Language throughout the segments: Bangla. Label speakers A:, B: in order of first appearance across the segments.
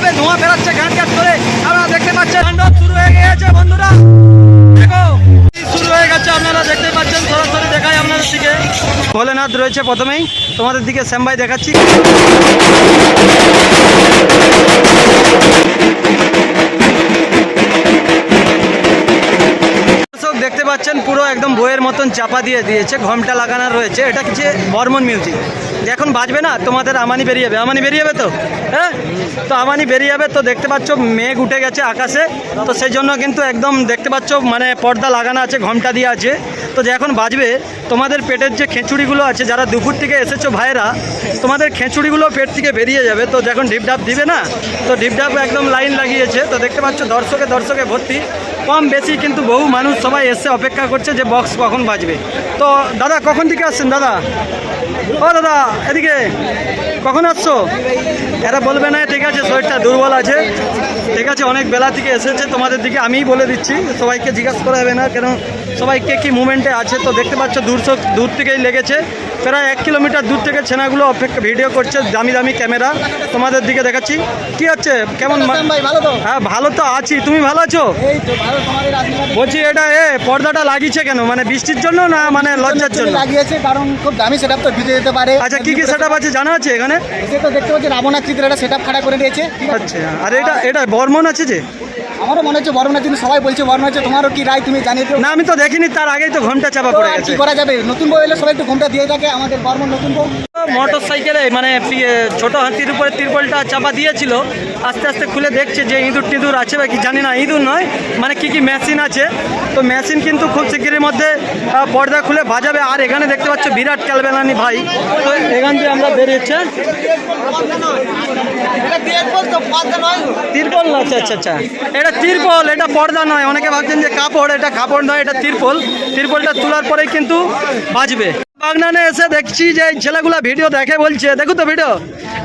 A: ভাবে ধোঁয়া ফেরাচ্ছে ঘাট ঘাট করে। আমরা দেখতে পাচ্ছেন তাণ্ডব শুরু হয়ে গেছে বন্ধুরা। দেখো শুরু হয়ে গেছে, আপনারা দেখতে পাচ্ছেন, সরাসরি দেখায় আপনাদের দিকে। ভোলেনাথ রয়েছে প্রথমেই, তোমাদের দিকে শ্যামবাই দেখাচ্ছি। দেখতে পাচ্ছেন, পুরো একদম বইয়ের মতন চাপা দিয়ে দিয়েছে, ঘমটা লাগানো রয়েছে। এটা কিছু বর্মন মিউজিক। এখন বাজবে না, তোমাদের আমানি বেরিয়ে যাবে। আমানি বেরিয়ে যাবে তো? হ্যাঁ? তো আমানি বেরিয়ে যাবে, তো দেখতে পাচ্ছ মেঘ উঠে গেছে আকাশে। তো সেই জন্য কিন্তু একদম দেখতে পাচ্ছ মানে পর্দা লাগানো আছে, ঘমটা দিয়ে আছে। তো যে এখন বাজবে, তোমাদের পেটের যে খেঁচুড়িগুলো আছে, যারা দুপুর থেকে এসেছ ভাইরা তোমাদের খেঁচুড়িগুলো পেট থেকে বেরিয়ে যাবে। তো যখন ঢিপঢাপ দিবে না, তো ঢিপঢাপ একদম লাইন লাগিয়েছে। তো দেখতে পাচ্ছ, দর্শকে দর্শকে ভর্তি। কম বেশি কিন্তু বহু মানুষ সবাই এসে অপেক্ষা করছে যে বক্স কখন বাজবে। তো দাদা, কখন থেকে আসছেন দাদা? ও দাদা, এদিকে কখন আসছো? এরা বলবে না, ঠিক আছে, শরীরটা দুর্বল আছে। ঠিক আছে, অনেক বেলা থেকে এসেছে তোমাদের দিকে, আমিই বলে দিচ্ছি, সবাইকে জিজ্ঞাসা করা হবে না, কেন সবাই কে কী মুভমেন্টে আছে, তো দেখতে পাচ্ছ, দূর দূর থেকেই লেগেছে। প্রায় এক কিলোমিটার দূর থেকে ছেনাগুলো অপেক্ষা ভিডিও করছে দামি দামি ক্যামেরা তোমাদের দিকে দেখাচ্ছি। কি হচ্ছে কেমন হ্যাঁ ভালো তো আছি। তুমি ভালো আছো? বলছি এটা এ পর্দাটা লাগিয়েছে কেন? মানে বৃষ্টির জন্য না মানে লজ্জার জন্য
B: লাগিয়েছে কারণ খুব দামি সেটআপ তো ভিজে যেতে পারে।
A: আচ্ছা কি কি সেট আছে জানা আছে এখানে?
B: তো দেখতে পাচ্ছি রাবণাকৃতির একটা সেটআপ খাড়া করে দিয়েছে।
A: আচ্ছা আর এটা এটা বর্মন আছে যে?
B: আমারও মনে হচ্ছে বর্ণনা কিন্তু সবাই বলছে বর্ণনা হচ্ছে তোমারও কি রায়? তুমি জানিয়ে দিও।
A: না আমি তো দেখিনি তার আগেই তো ঘণ্টা চাপা পড়ে গেছে।
B: কি করা যাবে? নতুন বই এলে সবাই একটু ঘুমটা দিয়ে থাকে আমাদের বর্মন নতুন বউ।
A: মোটর সাইকেলে মানে ছোট হাতির উপরে তিরপলটা চাপা দিয়েছিল আস্তে আস্তে খুলে দেখছে যে ইঁদুর টিঁদুর আছে বা কি জানি না ইঁদুর নয় মানে কি কি মেশিন আছে। তো মেশিন কিন্তু খুব শিগগিরের মধ্যে পর্দা খুলে বাজাবে আর এখানে দেখতে পাচ্ছ বিরাট ক্যালবেলানি ভাই। তো এখান দিয়ে আমরা বেরিয়েছে। তিরপল আচ্ছা আচ্ছা আচ্ছা। এটা তিরপল, এটা পর্দা নয়। অনেকে ভাবছেন যে কাপড়, এটা কাপড় নয়, এটা তিরপল। তিরপলটা তোলার পরেই কিন্তু বাজবে। বাগনানে এসে দেখছি যে ছেলেগুলো ভিডিও দেখে বলছে। দেখো তো ভিডিও।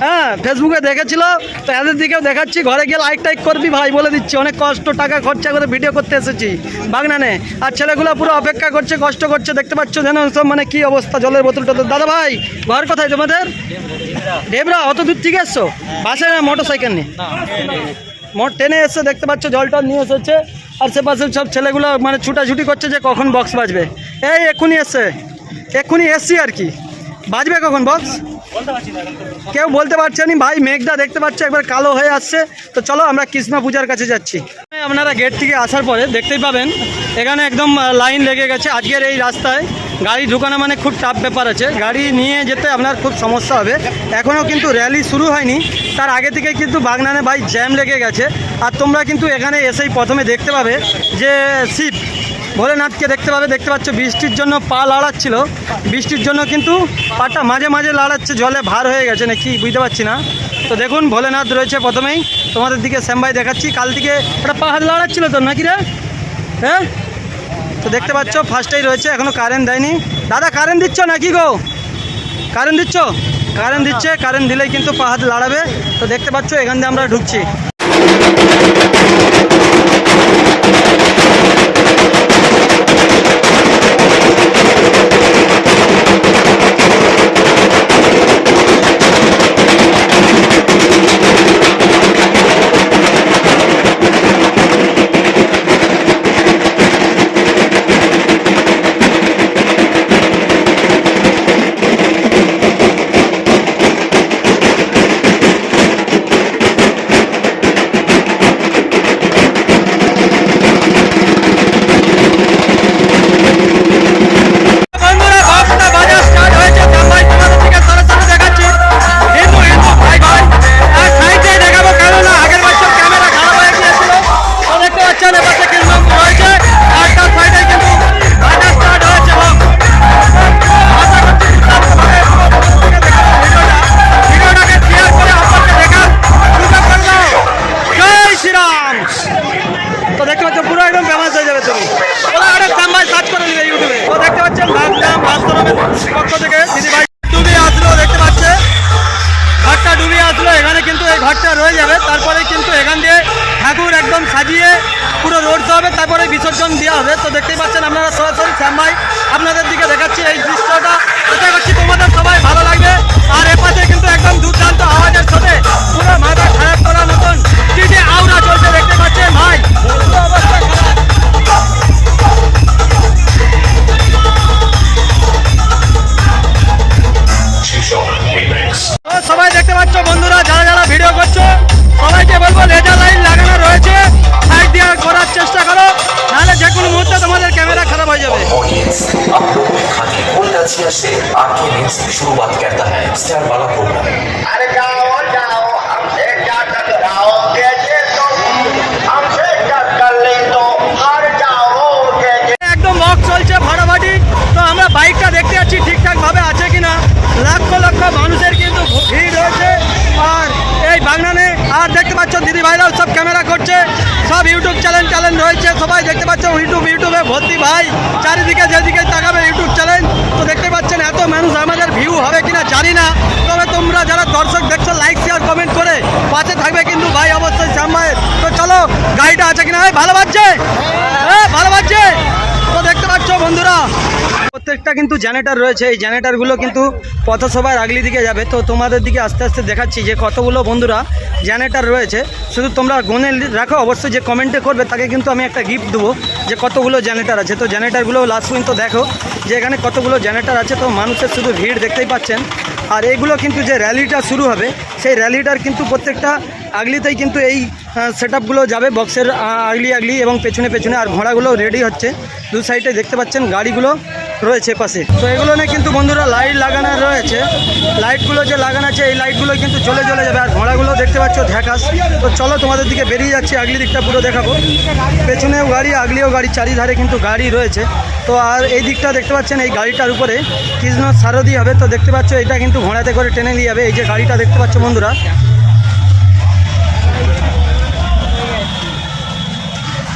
A: হ্যাঁ ফেসবুকে দেখেছিল। তো এদের দিকেও দেখাচ্ছি। ঘরে গিয়ে লাইক টাইক করবি ভাই বলে দিচ্ছি। অনেক কষ্ট, টাকা খরচা করে ভিডিও করতে এসেছি বাগনানে। আর ছেলেগুলো পুরো অপেক্ষা করছে, কষ্ট করছে। দেখতে পাচ্ছ যেন সব মানে কি অবস্থা, জলের বোতল টোতল দাদা ভাই, ঘর কোথায় তোমাদের? ডেবরা, অত দূর থেকে এসছো? বাসে না মোটর সাইকেল নিয়ে? মোট টেনে এসে দেখতে পাচ্ছ জল টল নিয়ে এসেছে। আর সে পাশে সব ছেলেগুলো মানে ছুটাছুটি করছে যে কখন বক্স বাজবে। এই এক্ষুনি এসছে এক্ষুনি এসছি আর কি। বাজবে কখন বক্স কেউ বলতে পারছে না, ভাই মেঘটা দেখতে পাচ্ছ, একবার কালো হয়ে আসছে। তো চলো আমরা কৃষ্ণ পূজার কাছে যাচ্ছি। আপনারা গেট থেকে আসার পরে দেখতেই পাবেন, এখানে একদম লাইন লেগে গেছে। আজকের এই রাস্তায় গাড়ি ঢুকানো মানে খুব টাফ ব্যাপার আছে। গাড়ি নিয়ে যেতে আপনার খুব সমস্যা হবে। এখনও কিন্তু র্যালি শুরু হয়নি। তার আগে থেকে কিন্তু বাগনানে ভাই জ্যাম লেগে গেছে। আর তোমরা কিন্তু এখানে এসেই প্রথমে দেখতে পাবে যে শিব ভোলেনাথকে দেখতে পাবে। দেখতে পাচ্ছ বৃষ্টির জন্য পা লাড়াচ্ছিল। বৃষ্টির জন্য কিন্তু পাটা মাঝে মাঝে লাড়াচ্ছে, জলে ভার হয়ে গেছে নাকি বুঝতে পারছি না। তো দেখুন, ভোলেনাথ রয়েছে প্রথমেই। তোমাদের দিকে শ্যামবাই দেখাচ্ছি। কাল থেকে একটা পা হাত লাড়াচ্ছিল তো নাকি রে? হ্যাঁ? তো দেখতে পাচ্ছ ফার্স্টেই রয়েছে, এখনও কারেন্ট দেয়নি। দাদা কারেন্ট দিচ্ছ নাকি গো? কারেন্ট দিচ্ছ? কারেন্ট দিচ্ছে কারেন্ট দিলেই কিন্তু পাহাড় লাড়াবে। তো দেখতে পাচ্ছ, এখান দিয়ে আমরা ঢুকছি। সবাই দেখতে পাচ্ছেন ইউটিউব, ইউটিউবে ভর্তি ভাই। চারিদিকে যেদিকে তাকাবে ইউটিউব চ্যানেল তো দেখতে পাচ্ছেন এত মানুষ আমাদের ভিউ হবে কিনা জানি না। তবে তোমরা যারা দর্শক দেখছ লাইক শেয়ার কমেন্ট করে পাশে থাকবে কিন্তু ভাই অবশ্যই সামনে। তো চলো, গাড়িটা আছে কিনা? ভাই ভালো বাজছে। হ্যাঁ ভালো বাজছে। তো দেখতে পাচ্ছ বন্ধুরা প্রত্যেকটা কিন্তু জেনারেটার রয়েছে। এই জেনারেটারগুলো কিন্তু পথসভার আগলি দিকে যাবে। তো তোমাদের দিকে আস্তে আস্তে দেখাচ্ছি যে কতগুলো বন্ধুরা জেনারেটার রয়েছে। শুধু তোমরা গুনে রাখো, অবশ্যই যে কমেন্টে করবে, তাকে কিন্তু আমি একটা গিফট দেবো যে কতগুলো জেনারেটার আছে। তো জেনারেটারগুলো লাস্ট পর্যন্ত দেখো, যে এখানে কতগুলো জেনারেটার আছে। তো মানুষের শুধু ভিড় দেখতেই পাচ্ছেন। আর এইগুলো কিন্তু যে র্যালিটা শুরু হবে, সেই র্যালিটার কিন্তু প্রত্যেকটা আগলিতেই কিন্তু এই সেট যাবে। বক্সের আগলি আগলি এবং পেছনে পেছনে। আর ঘোড়াগুলো রেডি হচ্ছে। দু সাইডে দেখতে পাচ্ছেন গাড়িগুলো। রয়েছে পাশে। তো এগুলো নিয়ে কিন্তু বন্ধুরা লাইট লাগানো রয়েছে। লাইটগুলো যে লাগানো আছে, এই লাইটগুলো কিন্তু চলে চলে যাবে। আর ঘোড়াগুলো দেখতে পাচ্ছ ঢাকাস তো চলো তোমাদের দিকে বেরিয়ে যাচ্ছি, আগলি দিকটা পুরো দেখাবো। পেছনেও গাড়ি, আগলিও গাড়ি, চারিধারে কিন্তু গাড়ি রয়েছে। তো আর এই দিকটা দেখতে পাচ্ছেন, এই গাড়িটার উপরে কৃষ্ণ সারদি হবে। তো দেখতে পাচ্ছ, এটা কিন্তু ঘোড়াতে করে টেনে নিয়ে যাবে। এই যে গাড়িটা দেখতে পাচ্ছ বন্ধুরা।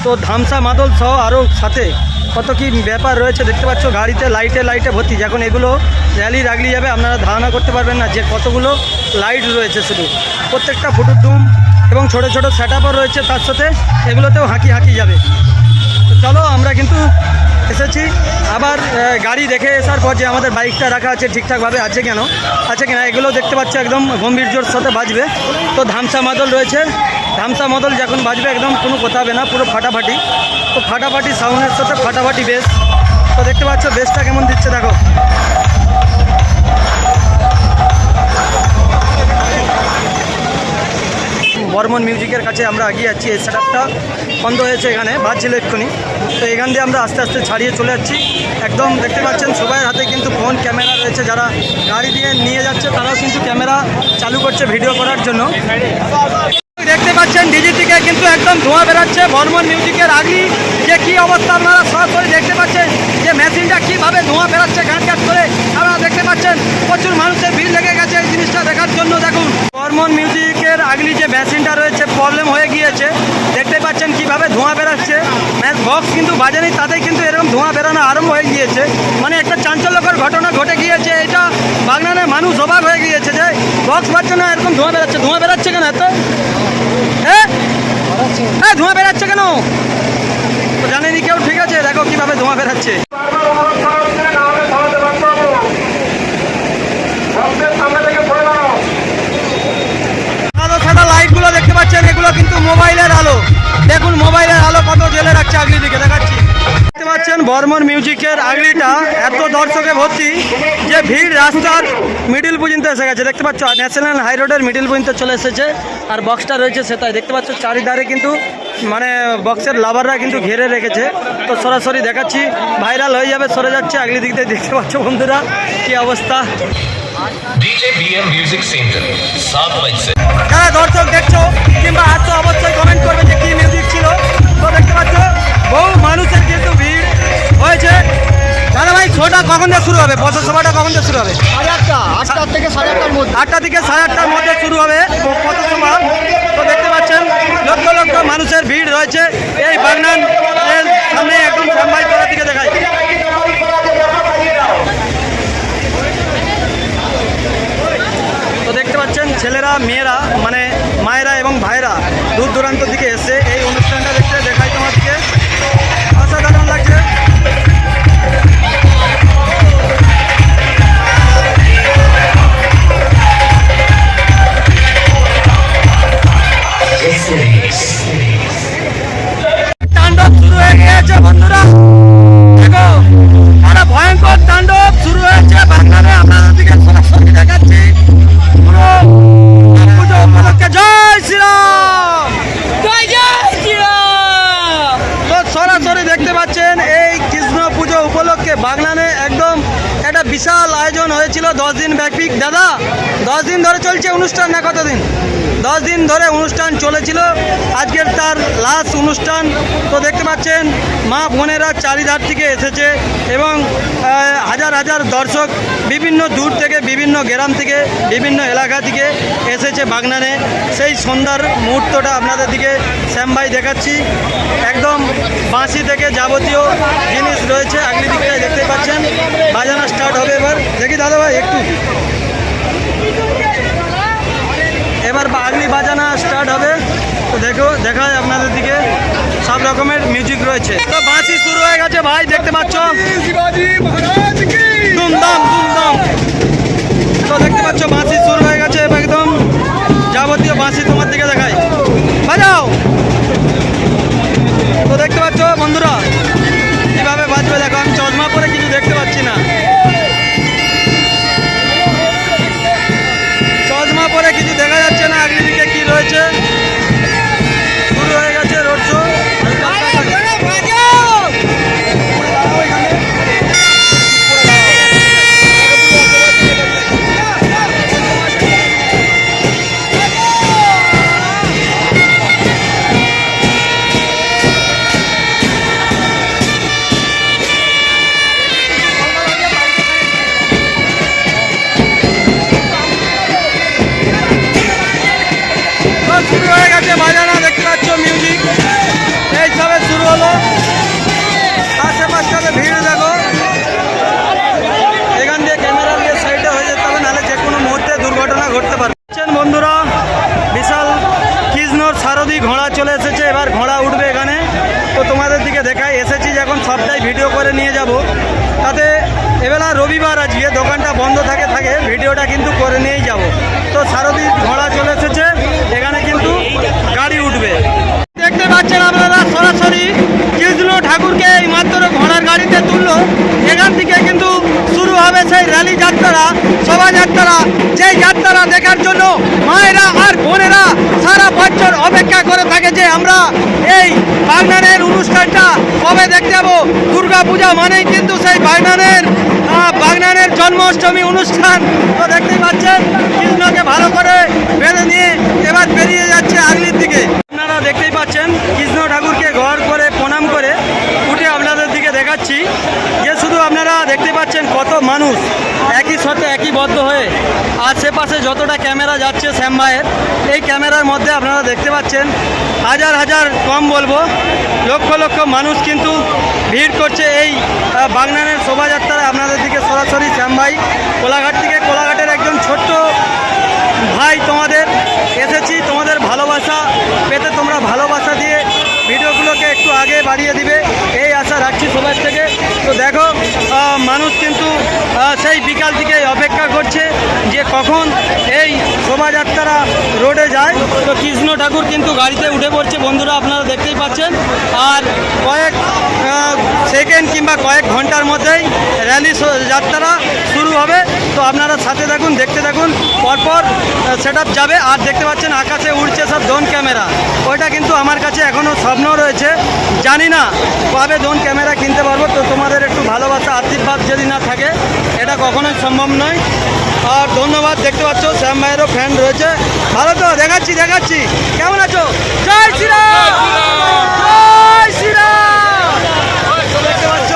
A: তো ধামসা মাদল সহ আরও সাথে কত কি ব্যাপার রয়েছে দেখতে পাচ্ছ? গাড়িতে লাইটে লাইটে ভর্তি। যখন এগুলো র্যালি রাগলি যাবে, আপনারা ধারণা করতে পারবেন না যে কতগুলো লাইট রয়েছে শুধু। প্রত্যেকটা ফুটুর ডুম এবং ছোট ছোট সেট রয়েছে তার সাথে। এগুলোতেও হাঁকি হাঁকি যাবে। চলো, আমরা কিন্তু এসেছি। আবার গাড়ি দেখে আসার পর যে আমাদের বাইকটা রাখা আছে ঠিকঠাকভাবে আছে কেন? আছে কিনা এগুলো দেখতে পাচ্ছ একদম গম্ভীর্যর সাথে বাজবে। তো ধামসা মাদল রয়েছে। ধামসা মাদল যখন বাজবে একদম কোনো কথা হবে না, পুরো ফাটাফাটি। তো ফাটাফাটি সাউন্ডের সাথে ফাটাফাটি বেস তো দেখতে পাচ্ছ বেসটা কেমন দিচ্ছে দেখো। বর্মন মিউজিকের কাছে আমরা এগিয়ে যাচ্ছি। এই সেটআপটা বন্ধ হয়েছে এখানে। বাজছিল এক্ষুনি। তো এখান দিয়ে আমরা আস্তে আস্তে ছাড়িয়ে চলে যাচ্ছি। একদম দেখতে পাচ্ছেন সবাই হাতে কিন্তু ফোন, ক্যামেরা রয়েছে। যারা গাড়ি দিয়ে নিয়ে যাচ্ছে, তারাও কিন্তু ক্যামেরা চালু করছে ভিডিও করার জন্য। দেখতে পাচ্ছেন ডিজি থেকে কিন্তু একদম ধোঁয়া বেরোচ্ছে। বর্মন মিউজিকের আগলি যে কি অবস্থা, আপনারা সরাসরি দেখতে পাচ্ছেন যে মেশিনটা কীভাবে ধোঁয়া বেরোচ্ছে ঘাট ঘাট করে। আপনারা দেখতে পাচ্ছেন, প্রচুর মানুষের ভিড় লেগে গেছে এই জিনিসটা দেখার জন্য। দেখুন বর্মন মিউজিকের আগলি যে মেশিনটা রয়েছে প্রবলেম হয়ে গিয়েছে। দেখতে পাচ্ছেন কীভাবে ধোঁয়া বেরোচ্ছে। বক্স কিন্তু বাজেনি, তাতেই কিন্তু এরকম ধোঁয়া বেরোনো আরম্ভ হয়ে গিয়েছে। মানে একটা চাঞ্চল্যকর ঘটনা ঘটে গিয়েছে, এটা বাগনানে মানুষ অবাক হয়ে গিয়েছে যে, বক্স বাজছে না, এরকম ধোঁয়া বেরোচ্ছে। ধোঁয়া বেরোচ্ছে কেন এত? হ্যাঁ ধোঁয়া বেরাচ্ছে কেন? জানেনি কেউ, ঠিক আছে, দেখো কীভাবে ধোঁয়া বেরাচ্ছে সাদা সাদা লাইটগুলো দেখতে পাচ্ছেন, এগুলো কিন্তু মোবাইলের আলো। দেখুন, মোবাইলের আলো কত জেলে রাখছে আগলি দিকে, দেখাচ্ছি। দেখতে পাচ্ছেন, বর্মন মিউজিকের আগলিটা এত দর্শকে ভর্তি যে ভিড় রাস্তার মিডিল পর্যন্ত এসে গেছে। দেখতে পাচ্ছ ন্যাশনাল হাই রোডের মিডিল পর্যন্ত চলে এসেছে। আর বক্সটা রয়েছে সেটাই। দেখতে পাচ্ছ, চারিধারে কিন্তু মানে বক্সের লাভাররা কিন্তু ঘিরে রেখেছে। তো সরাসরি দেখাচ্ছি ভাইরাল হয়ে যাবে, সরে যাচ্ছে আগলি দিক দিয়ে। দেখতে পাচ্ছ বন্ধুরা, কি অবস্থা।
C: ডিজে বিএম
A: যারা দর্শক দেখছ কিংবা আসছো অবশ্যই কমেন্ট করবে যে কি মিউজিক ছিল। তো দেখতে পাচ্ছ বহু মানুষের কিন্তু ভিড় হয়েছে। দাদা ভাই শোটা কখন থেকে শুরু হবে? বছর সভাটা কখন থেকে শুরু হবে?
B: সাড়ে আটটা আটটা থেকে সাড়ে আটটার মধ্যে।
A: আটটা থেকে সাড়ে আটটার মধ্যে শুরু হবে বছর সভা তো দেখতে পাচ্ছেন লক্ষ লক্ষ মানুষের ভিড় রয়েছে। এই বাগনান সামনে একদম সাম্বাই করার দিকে দেখায় মেয়েরা মানে অনুষ্ঠান না কতদিন? দশ দিন ধরে অনুষ্ঠান চলেছিল। আজকের তার লাস্ট অনুষ্ঠান। তো দেখতে পাচ্ছেন, মা বোনেরা চারিধার থেকে এসেছে এবং হাজার হাজার দর্শক বিভিন্ন দূর থেকে, বিভিন্ন গ্রাম থেকে, বিভিন্ন এলাকা থেকে এসেছে বাগনানে। সেই সন্ধ্যার মুহূর্তটা আপনাদের দিকে শ্যাম ভাই দেখাচ্ছি। একদম বাঁশি থেকে যাবতীয় জিনিস রয়েছে। আগলি দিকটায় দেখতে পাচ্ছেন। বাজানো স্টার্ট হবে এবার। দেখি দাদা ভাই, একটু। এবার আগলি বাজানা স্টার্ট হবে। তো দেখো দেখা যায় আপনাদের দিকে। সব রকমের মিউজিক রয়েছে। তো বাঁশি শুরু হয়ে গেছে ভাই দেখতে পাচ্ছ? দুমদাম দুমদাম। তো দেখতে পাচ্ছ বাঁশি শুরু হয়ে গেছে একদম। যাবতীয় বাঁশি তোমার দিকে দেখাই। বাজাও! তো দেখতে পাচ্ছ বন্ধুরা দিকে দেখাই, এসেছি যখন সবটাই ভিডিও করে নিয়ে যাব। তাতে এবেলা রবিবার আজকে, দোকানটা বন্ধ থাকে থাকে ভিডিওটা কিন্তু করে নিয়েই যাব। তো সারথি ঘোড়া চলে এসেছে, এখানে কিন্তু গাড়ি উঠবে। দেখতে পাচ্ছেন আপনারা, সরাসরি কৃষ্ণ ঠাকুরকে এই মাত্র ঘোড়ার গাড়িতে তুললো। এখান থেকে কিন্তু শুরু হবে সেই র্যালি যাত্রা, শোভাযাত্রা। যেই যাত্রা দেখার জন্য মায়েরা আর বোনেরা বছর অপেক্ষা করে থাকে যে আমরা এই বাগনানের অনুষ্ঠানটা কবে দেখতে যাব? দুর্গা পূজা মানেই কিন্তু সেই বাগনানের বাগনানের জন্মাষ্টমী অনুষ্ঠান। তো দেখতেই পাচ্ছেন, কৃষ্ণকে ভালো করে বেঁধে নিয়ে এবার বেরিয়ে যাচ্ছে আগলির দিকে। আপনারা দেখতেই পাচ্ছেন, কৃষ্ণ ঠাকুরকে ঘর করে প্রণাম করে উঠে আপনাদের দিকে দেখাচ্ছি। দেখতে পাচ্ছেন কত মানুষ। একই সাথে একই বদ্ধ হয়ে আশেপাশে যতটা ক্যামেরা যাচ্ছে শ্যাম ভাইয়ের, এই ক্যামেরার মধ্যে আপনারা দেখতে পাচ্ছেন হাজার হাজার কম বলব, লক্ষ লক্ষ মানুষ কিন্তু ভিড় করছে এই বাগনানের শোভাযাত্রায়। আপনাদের দিকে সরাসরি শ্যাম ভাই, কোলাঘাট থেকে কোলাঘাটের একজন ছোট্ট ভাই তোমাদের এসেছি, তোমাদের ভালোবাসা পেতে তোমরা ভালোবাসা দিয়ে ভিডিওগুলোকে একটু আগে বাড়িয়ে দিবে। এই আশা রাখছি সবার থেকে। তো দেখো মানুষ কিন্তু সেই বিকাল থেকে অপেক্ষা করছে যে কখন এই শোভাযাত্রা রোডে যায়। তো কৃষ্ণ ঠাকুর কিন্তু গাড়িতে উঠে পড়ছে, বন্ধুরা আপনারা দেখতেই পাচ্ছেন। আর কয়েক সেকেন্ড কিংবা কয়েক ঘণ্টার মধ্যেই র্যালি যাত্রা শুরু হবে। তো আপনারা সাথে থাকুন, দেখতে থাকুন। পরপর সেট যাবে। আর দেখতে পাচ্ছেন, আকাশে উড়ছে সব ড্রোন ক্যামেরা ওইটা কিন্তু আমার কাছে এখনও স্বপ্ন রয়েছে। জানি না কবে ড্রোন ক্যামেরা কিনতে পারব। তো তোমাদের একটু ভালোবাসা, আশীর্বাদ যদি না থাকে, এটা কখনোই সম্ভব নয়। আর ধন্যবাদ দেখতে পাচ্ছ শ্যাম ভাইয়েরও ফ্যান রয়েছে। ভালো তো দেখাচ্ছি দেখাচ্ছি। কেমন আছো? জয় শ্রীরাম জয় শ্রীরাম তো দেখতে পাচ্ছ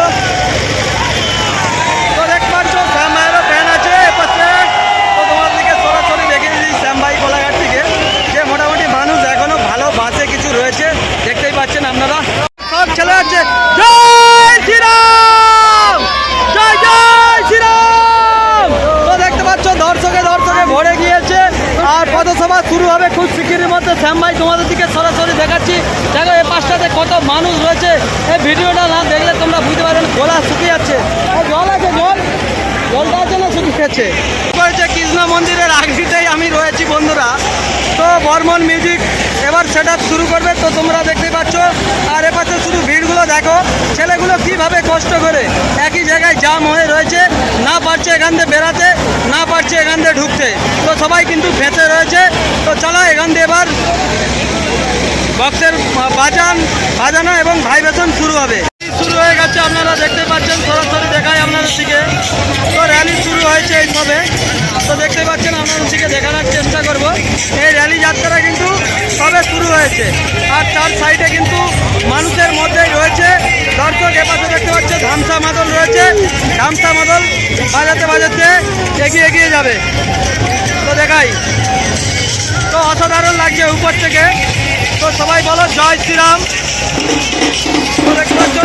A: তো দেখতে পাচ্ছ শ্যাম ভাইয়েরও ফ্যান আছে এপাশে। তো তোমার দিকে সরাসরি দেখে দিই শ্যাম ভাই কোলাঘাট থেকে। যে মোটামুটি মানুষ এখনও ভালো বাসে কিছু রয়েছে দেখতেই পাচ্ছেন আপনারা। সব চলে যাচ্ছে জয় শ্রীরাম জয় জয় শ্রীরাম তো দেখতে পাচ্ছ দর্শকে দর্শকে ভরে গিয়েছে পথসভা শুরু হবে খুব শিগগিরের মধ্যে। শ্যাম ভাই, তোমাদের দিকে সরাসরি দেখাচ্ছি। দেখো, এই পাশটাতে কত মানুষ রয়েছে। এই ভিডিওটা না দেখলে তোমরা বুঝতে পারবেন গোলা শুকিয়ে যাচ্ছে। জল আছে, জল। জলটা আছে না শুকিয়ে গেছে করেছে কৃষ্ণ মন্দিরের আগিতেই আমি রয়েছি, বন্ধুরা। তো বর্মন মিউজিক, এবার সেট শুরু করবে। তো তোমরা দেখতে পাচ্ছ, আর এপাশে শুধু ভিড়গুলো দেখো। ছেলেগুলো কীভাবে কষ্ট করে একই জায়গায় জাম হয়ে রয়েছে, না পারছে এখান থেকে বেড়াতে, না পারছে এখান থেকে ঢুকতে। তো সবাই কিন্তু ফেঁচে রয়েছে। তো চলো এখান দিয়ে এবার বক্সের বাজান, বাজানো এবং ভাইব্রেশন শুরু হবে। শুরু হয়ে গেছে, আপনারা দেখতে পাচ্ছেন, সরাসরি দেখায় আপনাদের দিকে। তো র্যালি শুরু হয়েছে এইভাবে। তো দেখতে পাচ্ছেন আপনাদের দিকে দেখানোর চেষ্টা করব। এই র্যালি যাত্রা কিন্তু দেখা হয়েছে। আর তার সাইডে কিন্তু মানুষের মধ্যেই রয়েছে দর্শক। এপাশে দেখতে পাচ্ছে ধামসা মাদল রয়েছে। ধামসা মাদল বাজাতে বাজাতে এগিয়ে এগিয়ে যাবে। তো দেখাই। তো অসাধারণ লাগছে উপর থেকে। তো সবাই বলো, জয় শ্রীরাম। দেখতে পাচ্ছ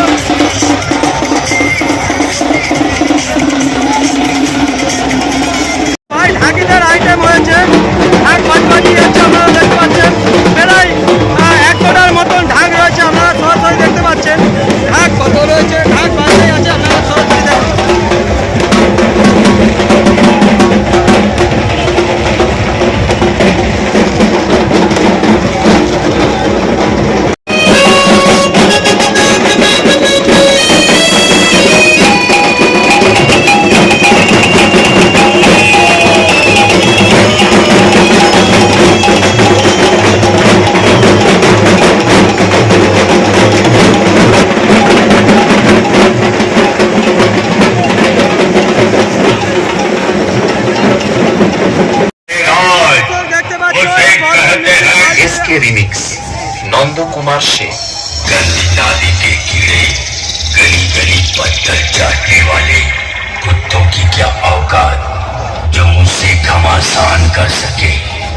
D: कर सके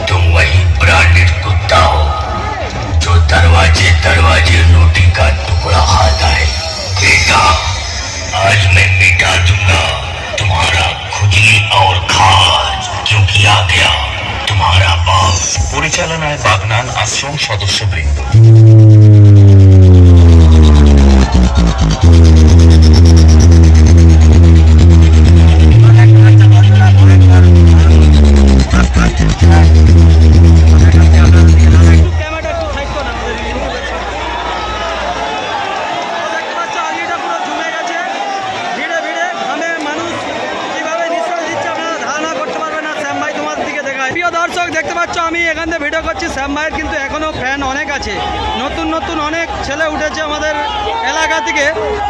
D: तुम वही ब्रांडेड कुत्ता हो जो दरवाजे दरवाजे रोटी का टुकड़ा खाता है बेटा आज मैं मिटा दूंगा तुम्हारा खुजली और खाज क्योंकि आ गया तुम्हारा बाप
C: পরিচালনায় বাগনান আশ্রম সদস্যবৃন্দ
A: শ্যাম ভাইয়ের কিন্তু এখনও ফ্যান অনেক আছে। নতুন নতুন অনেক ছেলে উঠেছে আমাদের এলাকা থেকে।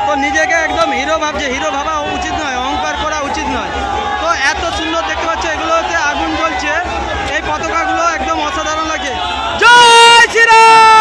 A: তো নিজেকে একদম হিরো ভাবছে। হিরো ভাবা উচিত নয় অহংকার করা উচিত নয় তো এত সুন্দর দেখতে পাচ্ছ এগুলোতে আগুন জ্বলছে এই পতাকাগুলো একদম অসাধারণ লাগছে জয়